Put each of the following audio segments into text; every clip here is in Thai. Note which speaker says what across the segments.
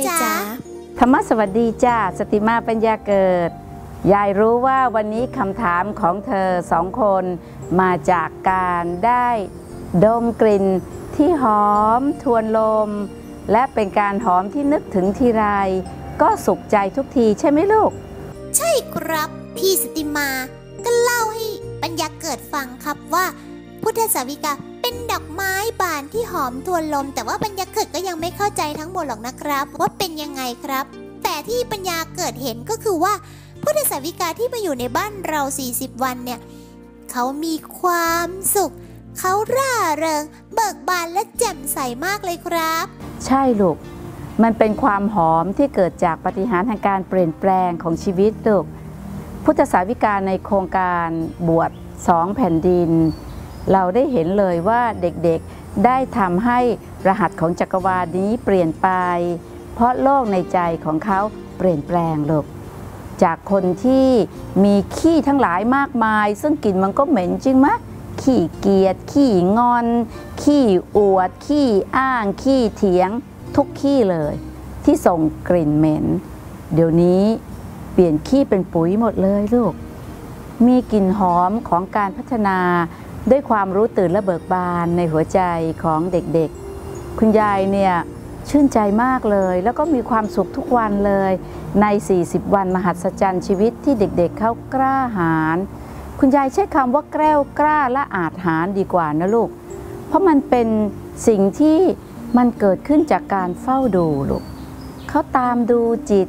Speaker 1: าย
Speaker 2: จ๋า
Speaker 3: ธรรมะสวัสดีจ้าสติมาปัญญาเกิด ยายรู้ว่าวันนี้คำถามของเธอสองคนมาจากการได้ดมกลิ่นที่หอมทวนลม และเป็นการหอมที่นึกถึงทีไร ก็สุขใจทุกทีใช่ไหมลูก
Speaker 2: ใช่ครับ พี่สติมาก็เล่าให้ปัญญาเกิดฟังครับว่า พุทธสาวิกา เป็นดอกไม้บานที่หอมทวนลม แต่ว่าปัญญาเกิดก็ยังไม่เข้าใจทั้งหมดหรอกนะครับ ว่าเป็นยังไงครับ แต่ที่ปัญญาเกิดเห็นก็คือว่าพุทธสาวิกาที่มาอยู่ในบ้านเรา 40 วันเนี่ยเขามีความสุข เขาร่าเริง เบิกบานและแจ่มใสมากเลยครับ
Speaker 3: ใช่ลูก มันเป็นความหอมที่เกิดจากปฏิหารทางการเปลี่ยนแปลงของชีวิตลูกพุทธสาวิกาในโครงการบวชสองแผ่นดิน เราได้เห็นเลยว่าเด็กๆได้ทำให้รหัสของจักรวาลนี้เปลี่ยนไป เพราะโลกในใจของเขาเปลี่ยนแปลงลูกจากคนที่มีขี้ทั้งหลายมากมาย ซึ่งกลิ่นมันก็เหม็นจริงไหมขี้เกียจขี้งอน ขี้อวด ขี้อ้าง ขี้เถียง ทุกขี้เลย ที่ส่งกลิ่นเหม็น เดี๋ยวนี้เปลี่ยนขี้เป็นปุ๋ยหมดเลยลูก มีกลิ่นหอมของการพัฒนา ด้วยความรู้ตื่นและเบิกบานในหัวใจของเด็กๆ คุณยายเนี่ยชื่นใจมากเลย แล้วก็มีความสุขทุกวันเลยใน 40 วันมหัศจรรย์ชีวิตที่เด็กๆเขากล้าหาญคุณยายใช้คำว่าแกล้วกล้าและอาจหาญดีกว่านะลูก เพราะมันเป็นสิ่งที่มันเกิดขึ้นจากการเฝ้าดูลูกเขาตามดูจิต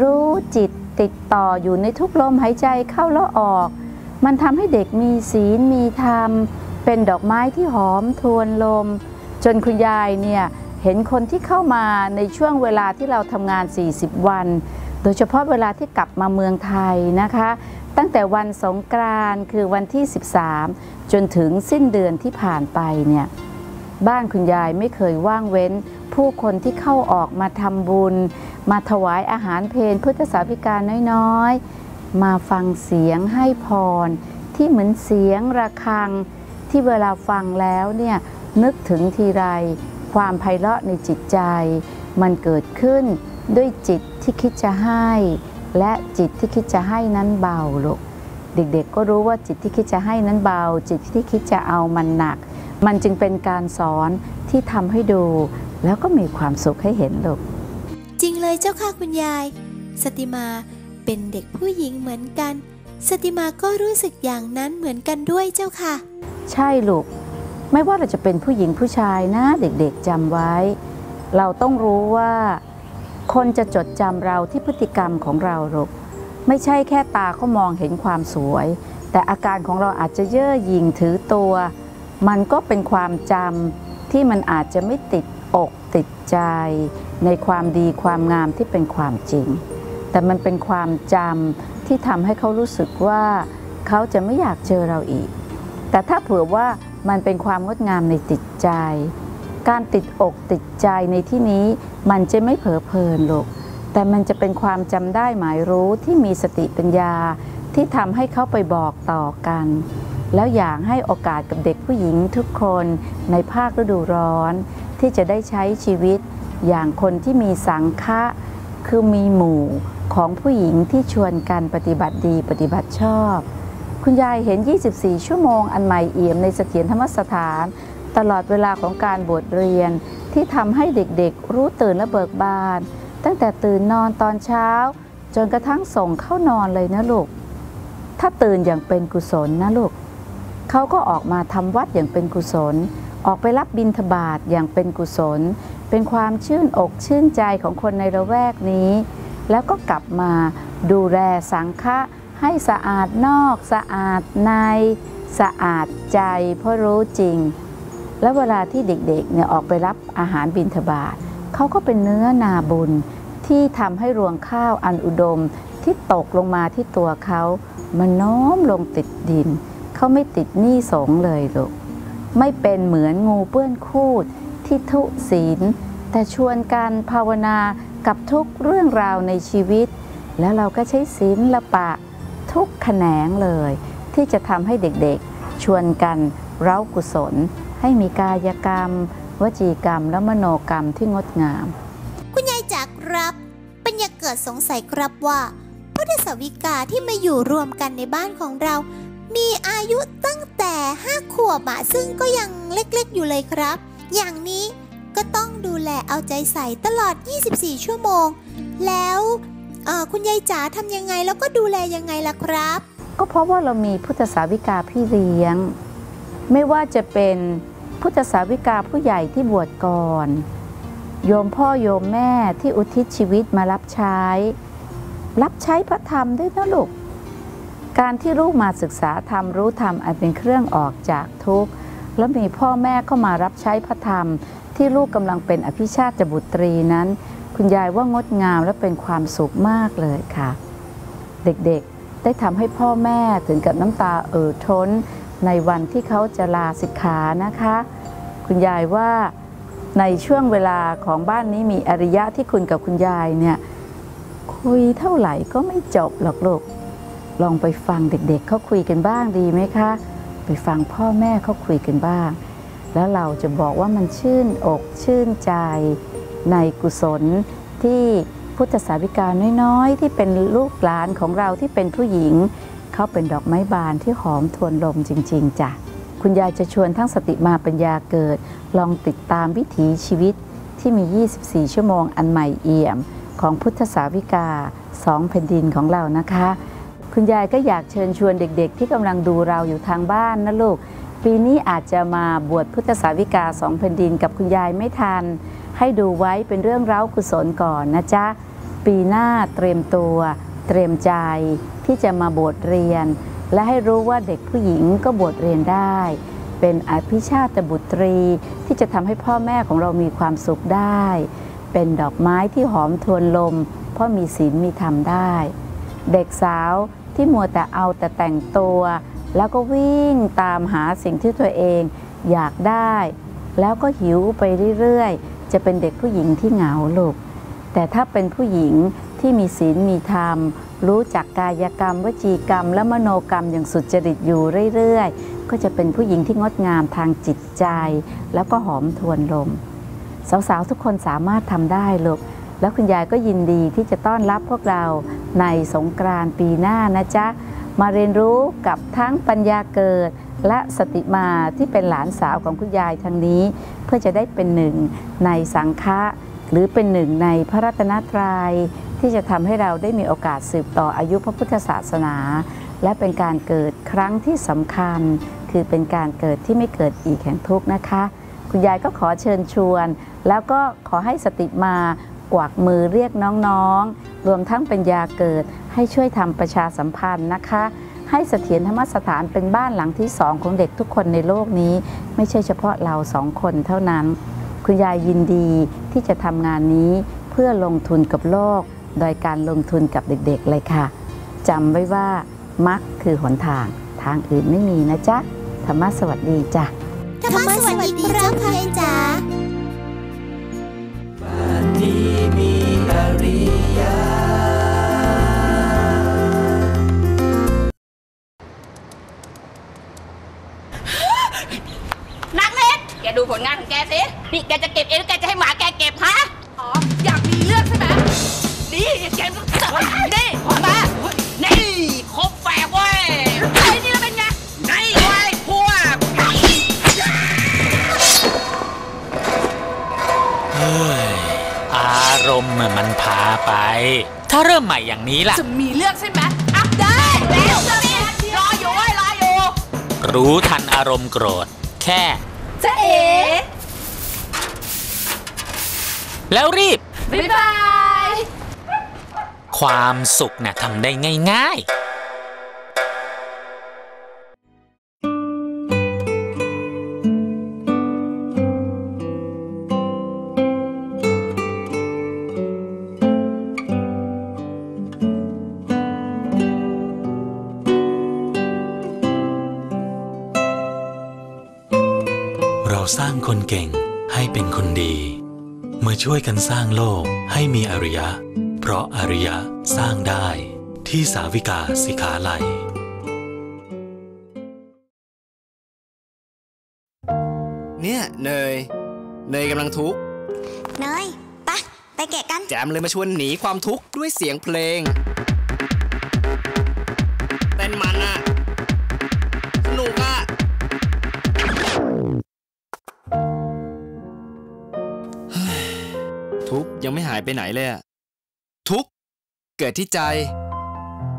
Speaker 3: รู้จิตติดต่ออยู่ในทุกลมหายใจเข้าแล้วออก มันทำให้เด็กมีศีลมีธรรม เป็นดอกไม้ที่หอมทวนลม จนคุณยายเนี่ยเห็นคนที่เข้ามาในช่วงเวลาที่เราทำงาน 40 วัน โดยเฉพาะเวลาที่กลับมาเมืองไทยนะคะ ตั้งแต่วันสงกรานต์คือวันที่ 13 จนถึงสิ้นเดือนที่ผ่านไปเนี่ยบ้านคุณยายไม่เคยว่างเว้น ผู้คนที่เข้าออกมาทำบุญ มาถวายอาหารเพลพุทธสาวิกาน้อย มาฟังเสียงให้พร ที่เหมือนเสียงระฆัง ที่เวลาฟังแล้วเนี่ยนึกถึงทีไร ความไพเราะในจิตใจ มันเกิดขึ้นด้วยจิตที่คิดจะให้ และจิตที่คิดจะให้นั้นเบาลูกเด็กๆ ก็รู้ว่าจิตที่คิดจะให้นั้นเบา จิตที่คิดจะเอามันหนัก มันจึงเป็นการสอนที่ทำให้ดู แล้วก็มีความสุขให้เห็นลูก
Speaker 2: จริงเลยเจ้าค่ะคุณยาย สติมา เป็นเด็กผู้หญิงเหมือนกัน สติมาก็รู้สึกอย่างนั้นเหมือนกันด้วยเจ้าค่ะ
Speaker 3: ใช่ลูก ไม่ว่าเราจะเป็นผู้หญิงผู้ชายนะเด็กๆจำไว้ เราต้องรู้ว่า คนจะจดจำเราที่พฤติกรรมของเราลูกไม่ใช่แค่ตาเขามองเห็นความสวย แต่อาการของเราอาจจะเย่อหยิ่งถือตัว มันก็เป็นความจำที่มันอาจจะไม่ติดอกติดใจ ในความดีความงามที่เป็นความจริง แต่มันเป็นความจำที่ทำให้เขารู้สึกว่าเขาจะไม่อยากเจอเราอีก แต่ถ้าเผื่อว่ามันเป็นความงดงามในจิตใจ การติดอกติดใจในที่นี้มันจะไม่เผลอเพลินหรอกแต่มันจะเป็นความจำได้หมายรู้ที่มีสติปัญญาที่ทำให้เขาไปบอกต่อกัน แล้วอยากให้โอกาสกับเด็กผู้หญิงทุกคนในภาคฤดูร้อน ที่จะได้ใช้ชีวิต อย่างคนที่มีสังฆะคือมีหมู่ ของผู้หญิงที่ชวนกันปฏิบัติดีปฏิบัติชอบ คุณยายเห็น 24 ชั่วโมงอันใหม่เอี่ยมในเสถียรธรรมสถาน ตลอดเวลาของการบวชเรียนที่ทำให้เด็กๆ รู้ตื่นและเบิกบาน ตั้งแต่ตื่นนอนตอนเช้า จนกระทั่งส่งเข้านอนเลยนะลูก ถ้าตื่นอย่างเป็นกุศลนะลูกเขาก็ออกมาทำวัดอย่างเป็นกุศล ออกไปรับบิณฑบาตอย่างเป็นกุศล เป็นความชื่นอกชื่นใจของคนในละแวกนี้ แล้วก็กลับมาดูแลสังฆะให้สะอาดนอกสะอาดในสะอาดใจเพราะรู้จริง แล้วเวลาที่เด็กๆเนี่ยออกไปรับอาหารบิณฑบาตเขาก็เป็นเนื้อนาบุญที่ทำให้รวงข้าวอันอุดมที่ตกลงมาที่ตัวเขามันโน้มลงติดดิน เขาไม่ติดหนี้สงเลยลูกไม่เป็นเหมือนงูเปื้อนคูดที่ทุศีล แต่ชวนกันภาวนา กับทุกเรื่องราวในชีวิต แล้วเราก็ใช้ศีละปะทุกแขนงเลย ที่จะทำให้เด็กๆ ชวนกันเร้ากุศล ให้มีกายกรรม วจีกรรม และมโนกรรมที่งดงาม
Speaker 2: คุณยายจากครับปัญญาเกิดสงสัยครับว่าพุทธสวิกาที่มาอยู่รวมกันในบ้านของเรา มีอายุตั้งแต่ห้าขวบอะซึ่งก็ยังเล็กๆอยู่เลยครับ อย่างนี้ ก็ต้องดูแลเอาใจใส่ตลอด 24 ชั่วโมง แล้วคุณยายจ๋าทำยังไงแล้วก็ดูแลยังไงล่ะครับ
Speaker 3: ก็เพราะว่าเรามีพุทธสาวิกาพี่เลี้ยง ไม่ว่าจะเป็นพุทธสาวิกาผู้ใหญ่ที่บวชก่อน โยมพ่อโยมแม่ที่อุทิศชีวิตมารับใช้ รับใช้พระธรรมด้วยนะลูกการที่ลูกมาศึกษาธรรมรู้ธรรมอันเป็นเครื่องออกจากทุกข์ แล้วมีพ่อแม่เข้ามารับใช้พระธรรม ที่ลูกกำลังเป็นอภิชาติบุตรีนั้น คุณยายว่างดงามและเป็นความสุขมากเลยค่ะ เด็กๆได้ทำให้พ่อแม่ถึงกับน้ำตาเอ่อท้น ในวันที่เขาจะลาสิกขานะคะ คุณยายว่าในช่วงเวลาของบ้านนี้มีอริยะที่คุณกับคุณยายเนี่ยคุยเท่าไหร่ก็ไม่จบหรอกลูกลองไปฟังเด็กๆเขาคุยกันบ้างดีไหมคะ ไปฟังพ่อแม่เขาคุยกันบ้าง แล้วเราจะบอกว่ามันชื่นอกชื่นใจในกุศลที่พุทธสาวิกาน้อยๆ ที่เป็นลูกหลานของเราที่เป็นผู้หญิง เขาเป็นดอกไม้บานที่หอมทวนลมจริง ๆจ้ะคุณยายจะชวนทั้งสติมาปัญญาเกิด ลองติดตามวิถีชีวิตที่มี 24 ชั่วโมงอันใหม่เอี่ยม ของพุทธสาวิกาสองแผ่นดินของเรานะคะ คุณยายก็อยากเชิญชวนเด็กๆ ที่กำลังดูเราอยู่ทางบ้านนะลูก ปีนี้อาจจะมาบวชพุทธสาวิกาสองแผ่นดินกับคุณยายไม่ทัน ให้ดูไว้เป็นเรื่องเร้ากุศลก่อนนะจ๊ะ ปีหน้าเตรียมตัว เตรียมใจที่จะมาบวชเรียน และให้รู้ว่าเด็กผู้หญิงก็บวชเรียนได้ เป็นอภิชาติบุตรีที่จะทำให้พ่อแม่ของเรามีความสุขได้ เป็นดอกไม้ที่หอมทวนลม เพราะมีศีลมีธรรมได้ เด็กสาวที่มัวแต่เอาแต่แต่งตัว แล้วก็วิ่งตามหาสิ่งที่ตัวเองอยากได้ แล้วก็หิวไปเรื่อยๆ จะเป็นเด็กผู้หญิงที่เหงาลูกแต่ถ้าเป็นผู้หญิงที่มีศีลมีธรรม รู้จักกายกรรม วจีกรรม และมโนกรรมอย่างสุจริตอยู่เรื่อยๆ ก็จะเป็นผู้หญิงที่งดงามทางจิตใจ แล้วก็หอมทวนลม สาวๆ ทุกคนสามารถทำได้ลูกแล้วคุณยายก็ยินดีที่จะต้อนรับพวกเราในสงกรานต์ปีหน้านะจ๊ะ มาเรียนรู้กับทั้งปัญญาเกิด และสติมาที่เป็นหลานสาวของคุณยายทางนี้ เพื่อจะได้เป็นหนึ่งในสังฆะหรือเป็นหนึ่งในพระรัตนตรยัยที่จะทำให้เราได้มีโอกาสสืบต่ออายุพระพุทธศาสนา และเป็นการเกิดครั้งที่สำคัญ คือเป็นการเกิดที่ไม่เกิดอีกแห่งทุกนะคะ คุณยายก็ขอเชิญชวน แล้วก็ขอให้สติมากวักมือเรียกน้องๆ รวมทั้งปัญญาเกิด ให้ช่วยทำประชาสัมพันธ์นะคะ ให้เสถียรธรรมสถานเป็นบ้านหลังที่สองของเด็กทุกคนในโลกนี้ ไม่ใช่เฉพาะเราสองคนเท่านั้น คุณยายยินดีที่จะทำงานนี้เพื่อลงทุนกับโลก โดยการลงทุนกับเด็กๆเลยค่ะจำไว้ว่ามักคือหนทางทางอื่นไม่มีนะจ๊ะธรรมะสวัสดีจ้ะ
Speaker 2: ธรรมะสวัสดีครับคุณยายจ๋า
Speaker 4: นี้ล่ะ จะมีเรื่องใช่ไหมอะ
Speaker 5: ได้
Speaker 4: แล้วนี่รออยู่เว้ยรออยู่
Speaker 5: รู้ทันอารมณ์โกรธ แค่
Speaker 4: จะเอ๋
Speaker 5: แล้วรีบ
Speaker 4: บ๊ายบาย
Speaker 5: ความสุขน่ะทำได้ง่าย
Speaker 6: เช่วยกันสร้างโลกให้มีอริยะ เพราะอริยะสร้างได้ที่สาวิกาสิขาลัย
Speaker 7: เนี่ยเนย เนยกำลังทุกข์
Speaker 8: เนยปะไปแกะกัน
Speaker 7: แจมเลยมาชวนหนีความทุกข์ด้วยเสียงเพลง ไม่หายไปไหนเลยอะทุกข์เกิดที่ใจ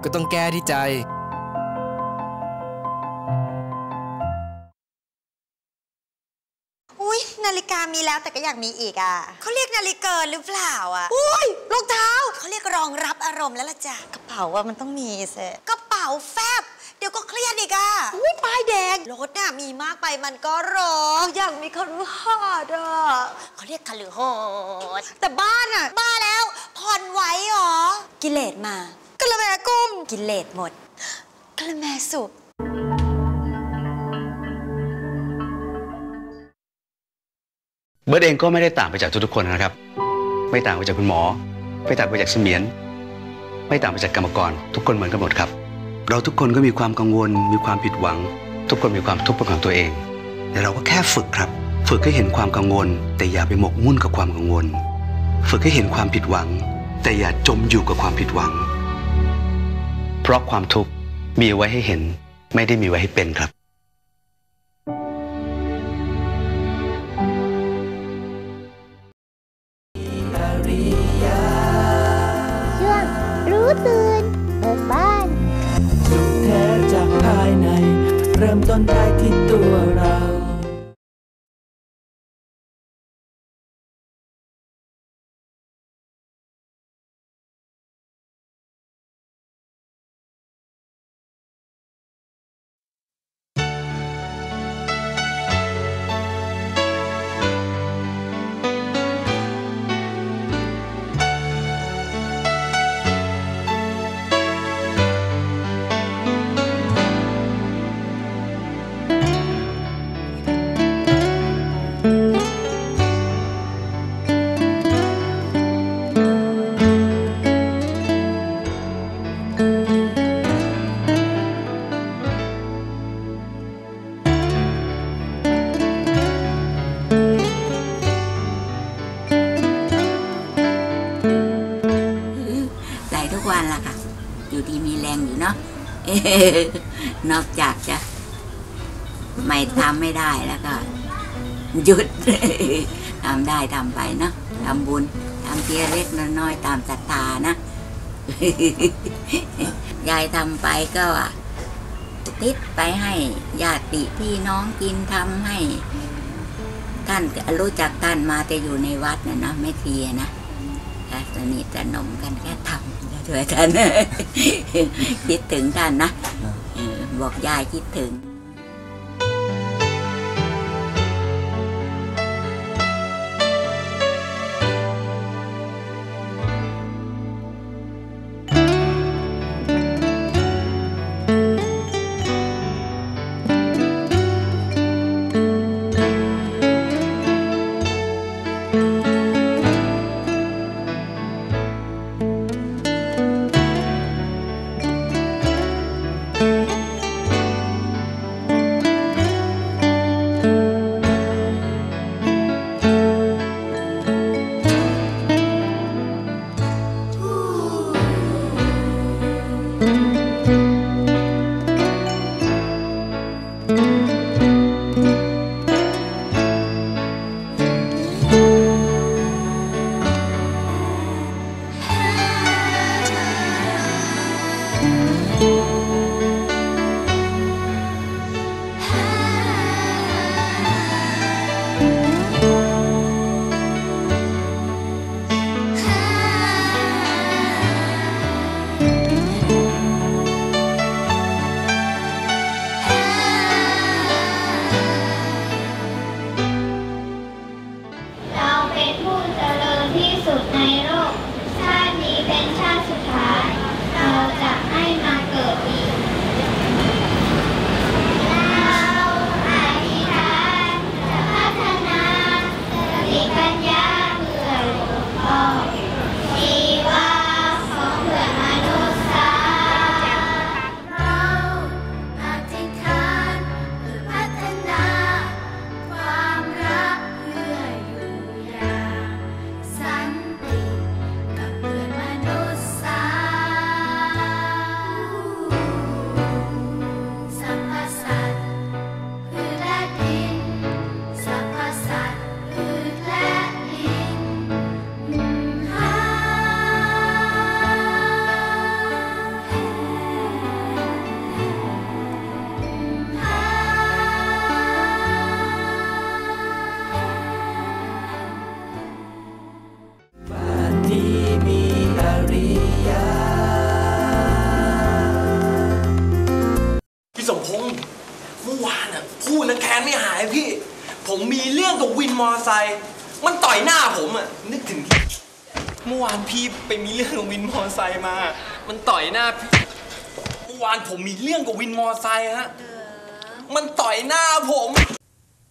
Speaker 7: ก็ต้องแก้ที่ใจ
Speaker 9: อุ้ยนาฬิกามีแล้วแต่ก็อยากมีอีกอะเขาเรียกนาฬิกาหรือเปล่าอะอุ้ยรองเท้าเขาเรียกรองรับอารมณ์แล้วล่ะจ้ะกระเป๋าว่ามันต้องมีเซกระเป๋าแฟบเดี๋ยวก็เครียดอีกอะอุ้ยป้ายแดงรถน่ะมีมากไปมันก็ร้องอยากมีคารุฮาดอะเขาเรียกคารุฮอดแต่บ้านอะบ้าแล้วผ่อนไหวหรอ กิเลสมากะละแมกุ้มกิเลสหมดกะละแมสุก
Speaker 10: เบิร์ดเองก็ไม่ได้ต่างไปจากทุกๆคนนะครับ ไม่ต่างไปจากคุณหมอ ไม่ต่างไปจากเสมียน ไม่ต่างไปจากกรรมกร ทุกคนเหมือนกันหมดครับ เราทุกคนก็มีความกังวล มีความผิดหวัง ทุกคนมีความทุกข์เป็นของตัวเอง แต่เราก็แค่ฝึกครับ ฝึกให้เห็นความกังวล แต่อย่าไปหมกมุ่นกับความกังวล ฝึกให้เห็นความผิดหวัง แต่อย่าจมอยู่กับความผิดหวัง เพราะความทุกข์มีไว้ให้เห็น ไม่ได้มีไว้ให้เป็นครับ
Speaker 2: ช่วงรู้ตื่นเบิกบ้าน
Speaker 11: จากภายใน เริ่มต้นได้ที่ตัวเรา
Speaker 12: นอกจากจะ ไม่ทำไม่ได้แล้วก็หยุดทำได้ทำไปเนาะทำบุญทำเทียเล็กน้อยตามศรัทธานะยายทำไปก็ติดไปให้ญาติพี่น้องกินทำให้ ท่านรู้จักท่านมาแต่อยู่ในวัดนะนะไม่เทียนะสนิทสนมกันแค่ทำ ช่วยท่านคิดถึงท่านนะบอกยายคิดถึง
Speaker 11: ไปมีเรื่องกับวินมอไซค์มา มันต่อยหน้าพี่เมื่อวานผมมีเรื่องกับวินมอไซค์ฮะ มันต่อยหน้าผม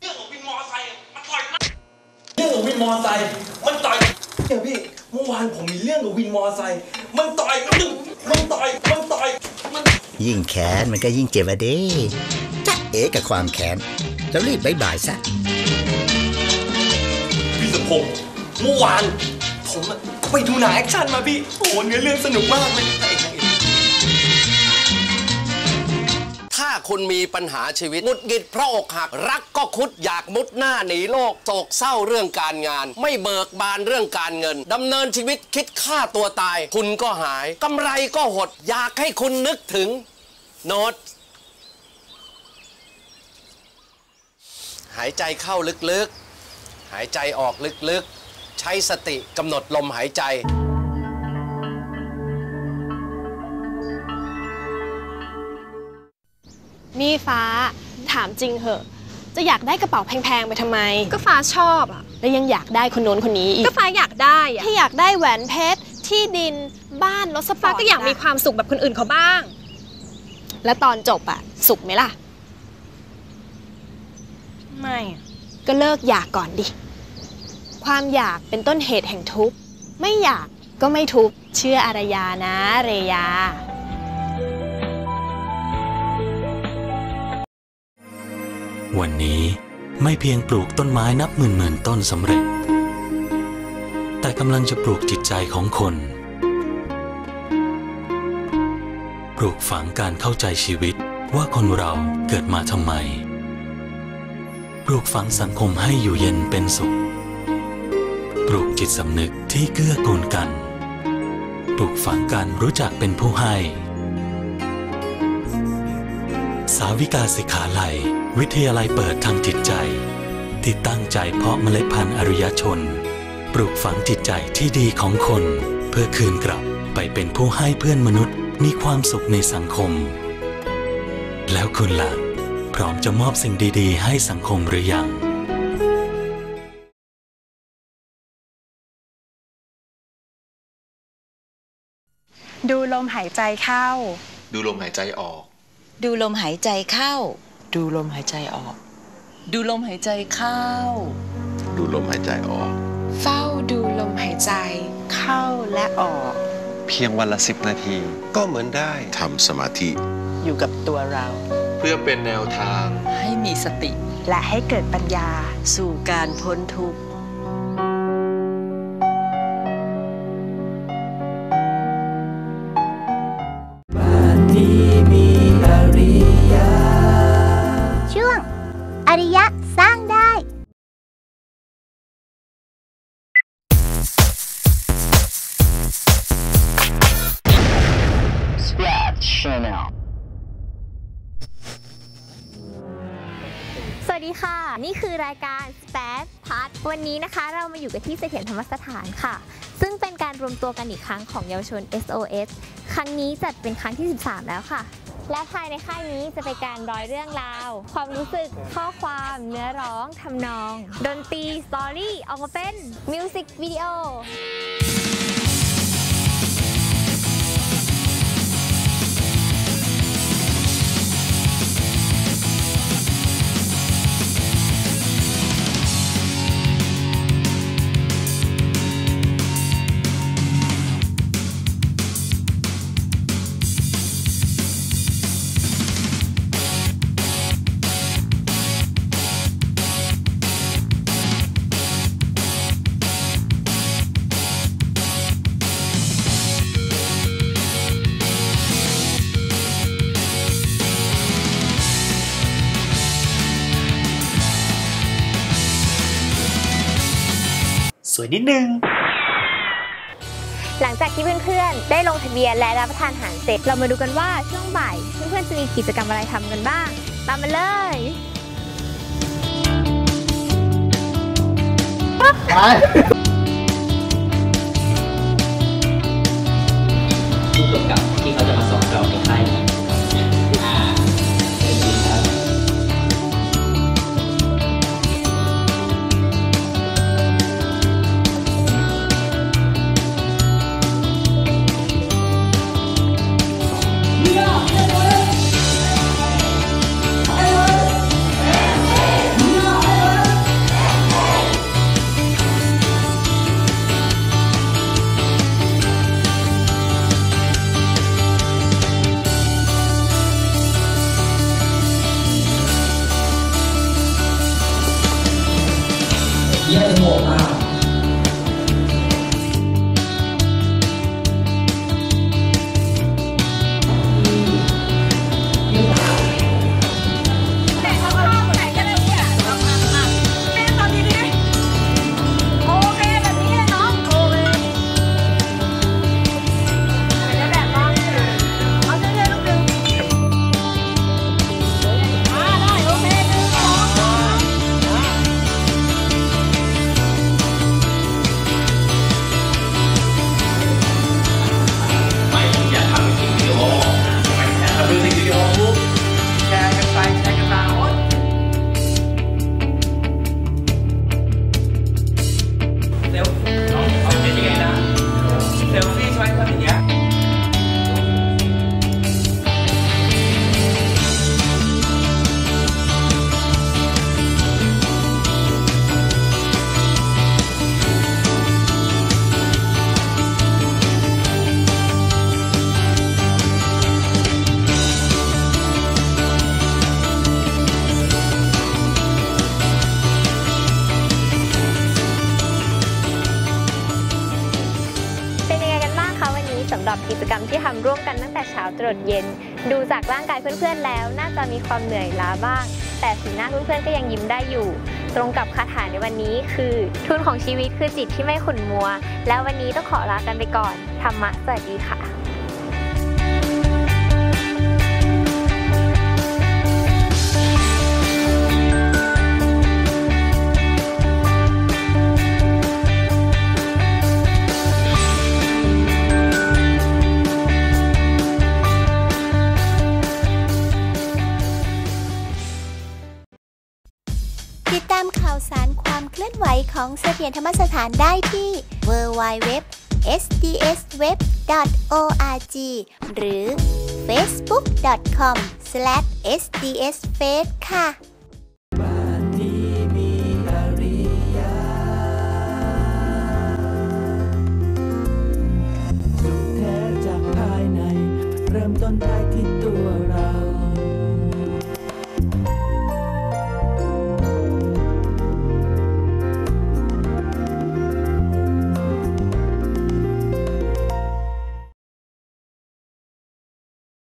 Speaker 11: เรื่องของวินมอไซค์มันต่อยหน้าเรื่องของวินมอไซค์มันต่อยเดี๋ยวพี่ เมื่อวานผมมีเรื่องกับวินมอไซค์มันต่อยมันมันต่อย มันต่อย มัน
Speaker 13: ยิ่งแค้นมันก็ยิ่งเจ็บอะเด้จ๊ะเอ๋กับความแค้นแล้วรีบบายบายซะ
Speaker 11: พี่สมพงษ์เมื่อวาน ผมอะไปดูหนังแอคชั่นมาพี่ โอ้โหเนื้อเรื่องสนุกมากเลยพระเอกนางเอก
Speaker 14: ถ้าคุณมีปัญหาชีวิตหงุดหงิดเพราะอกหัก รักก็คุดอยากมุดหน้าหนีโลกโศกเศร้าเรื่องการงาน ไม่เบิกบานเรื่องการเงินดำเนินชีวิตคิดฆ่าตัวตาย คุณก็หายกำไรก็หด อยากให้คุณนึกถึง โน้ต หายใจเข้าลึกๆ หายใจออกลึกๆ ใช้สติกำหนดลมหายใจ
Speaker 15: นี่ฟ้าถามจริงเหอะ จะอยากได้กระเป๋าแพงๆไปทำไม ก็ฟ้าชอบอะ แล้วยังอยากได้คนโน้นคนนี้อีก ก็ฟ้าอยากได้อะถ้าอยากได้แหวนเพชร ที่ดินบ้านรถสปอร์ตฟ้าก็อยากมีความสุขแบบคนอื่นเขาบ้าง แล้วตอนจบอะสุขไหมล่ะ ไม่ ก็เลิกอยากก่อนดิ ความอยากเป็นต้นเหตุแห่งทุกข์ ไม่อยากก็ไม่ทุกข์เชื่ออารยานะเรยา
Speaker 6: วันนี้ไม่เพียงปลูกต้นไม้นับหมื่นหมื่นต้นสำเร็จ แต่กำลังจะปลูกจิตใจของคน ปลูกฝังการเข้าใจชีวิตว่าคนเราเกิดมาทำไม ปลูกฝังสังคมให้อยู่เย็นเป็นสุข ปลูกจิตสำนึกที่เกื้อกูลกัน ปลูกฝังการรู้จักเป็นผู้ให้ สาวิกาสิขาลัย วิทยาลัยเปิดทางจิตใจ ที่ตั้งใจเพาะเมล็ดพันธุ์อริยชน ปลูกฝังจิตใจที่ดีของคน เพื่อคืนกลับไปเป็นผู้ให้เพื่อนมนุษย์มีความสุขในสังคม แล้วคุณล่ะ พร้อมจะมอบสิ่งดี ๆ ให้สังคมหรือยัง
Speaker 16: ลมหายใจเข้า
Speaker 17: ดูลมหายใจออก
Speaker 9: ดูลมหายใจเข้า
Speaker 18: ดูลมหายใจออก ดูลมหายใจเข้า
Speaker 17: ดูลมหายใจออก
Speaker 16: เฝ้าดูลมหายใจเข้าและออก
Speaker 17: เพียงวันละสิบนาที ก็เหมือนได้ทำสมาธิ
Speaker 18: อยู่กับตัวเรา
Speaker 17: เพื่อเป็นแนวทาง
Speaker 18: ให้มีสติ
Speaker 16: และให้เกิดปัญญา
Speaker 18: สู่การพ้นทุกข์
Speaker 2: อยู่
Speaker 19: กันที่เสถียรธรรมสถานค่ะ ซึ่งเป็นการรวมตัวกันอีกครั้งของเยาวชน SOS ครั้งนี้จัดเป็นครั้งที่ 13 แล้วค่ะ และภายในค่ายนี้จะเป็นการร้อยเรื่องราว ความรู้สึก ข้อความ เนื้อร้อง ทำนอง ดนตรี สตอรี่ ออกมาเป็นมิวสิกวิดีโอ
Speaker 20: นิดนึง
Speaker 19: หลังจากที่เพื่อนๆ ได้ลงทะเบียนและรับประทานอาหารเสร็จ เรามาดูกันว่าช่วงบ่ายเพื่อนๆ จะมีกิจกรรมอะไรทำกันบ้าง ตามมาเลย
Speaker 20: ผู้กำกับที่เขาจะมาสอนเราในค่ายนี้ ร่
Speaker 19: วมกันตั้งแต่เช้าตรดเย็น ดูจากร่างกายเพื่อนๆแล้ว น่าจะมีความเหนื่อยล้าบ้าง แต่สีหน้าเพื่อนๆก็ยังยิ้มได้อยู่ ตรงกับคาถาในวันนี้คือ ทุนของชีวิตคือจิตที่ไม่ขุ่นมัว แล้ววันนี้ต้องขอลากันไปก่อนธรรมะสวัสดีค่ะา
Speaker 2: มข่าวสารความเคลื่อนไหวของเสถียรธรรมสถานได้ที่ www.sdsweb.org หรือ facebook.com/sdsfaith ค่ะ
Speaker 21: เริ่มต้น